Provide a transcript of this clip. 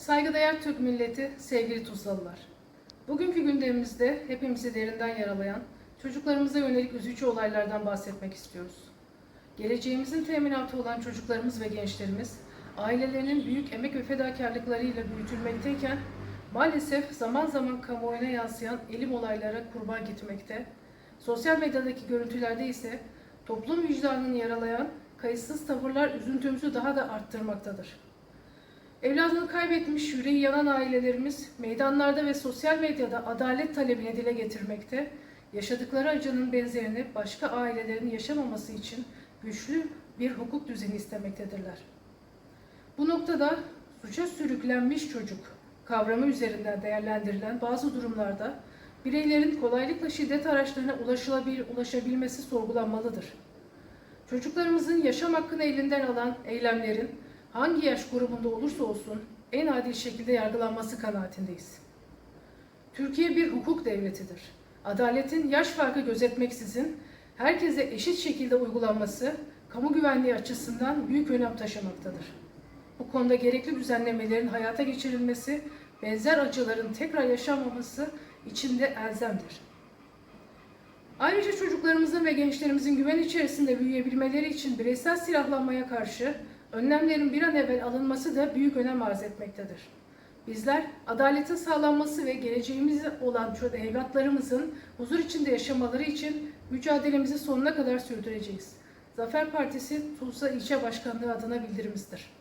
Saygıdeğer Türk milleti, sevgili Tuzlalılar. Bugünkü gündemimizde hepimizi derinden yaralayan, çocuklarımıza yönelik üzücü olaylardan bahsetmek istiyoruz. Geleceğimizin teminatı olan çocuklarımız ve gençlerimiz, ailelerinin büyük emek ve fedakarlıklarıyla büyütülmekteyken, maalesef zaman zaman kamuoyuna yansıyan elim olaylara kurban gitmekte, sosyal medyadaki görüntülerde ise toplum vicdanını yaralayan kayıtsız tavırlar üzüntümüzü daha da arttırmaktadır. Evladını kaybetmiş yüreği yanan ailelerimiz meydanlarda ve sosyal medyada adalet talebini dile getirmekte, yaşadıkları acının benzerini başka ailelerin yaşamaması için güçlü bir hukuk düzeni istemektedirler. Bu noktada suça sürüklenmiş çocuk kavramı üzerinden değerlendirilen bazı durumlarda bireylerin kolaylıkla şiddet araçlarına ulaşılabil, ulaşabilmesi sorgulanmalıdır. Çocuklarımızın yaşam hakkını elinden alan eylemlerin hangi yaş grubunda olursa olsun en adil şekilde yargılanması kanaatindeyiz. Türkiye bir hukuk devletidir. Adaletin yaş farkı gözetmeksizin herkese eşit şekilde uygulanması kamu güvenliği açısından büyük önem taşımaktadır. Bu konuda gerekli düzenlemelerin hayata geçirilmesi, benzer acıların tekrar yaşanmaması için de elzemdir. Ayrıca çocuklarımızın ve gençlerimizin güven içerisinde büyüyebilmeleri için bireysel silahlanmaya karşı önlemlerin bir an evvel alınması da büyük önem arz etmektedir. Bizler adaletin sağlanması ve geleceğimiz olan evlatlarımızın huzur içinde yaşamaları için mücadelemizi sonuna kadar sürdüreceğiz. Zafer Partisi Tulsa İlçe Başkanlığı adına bildirimizdir.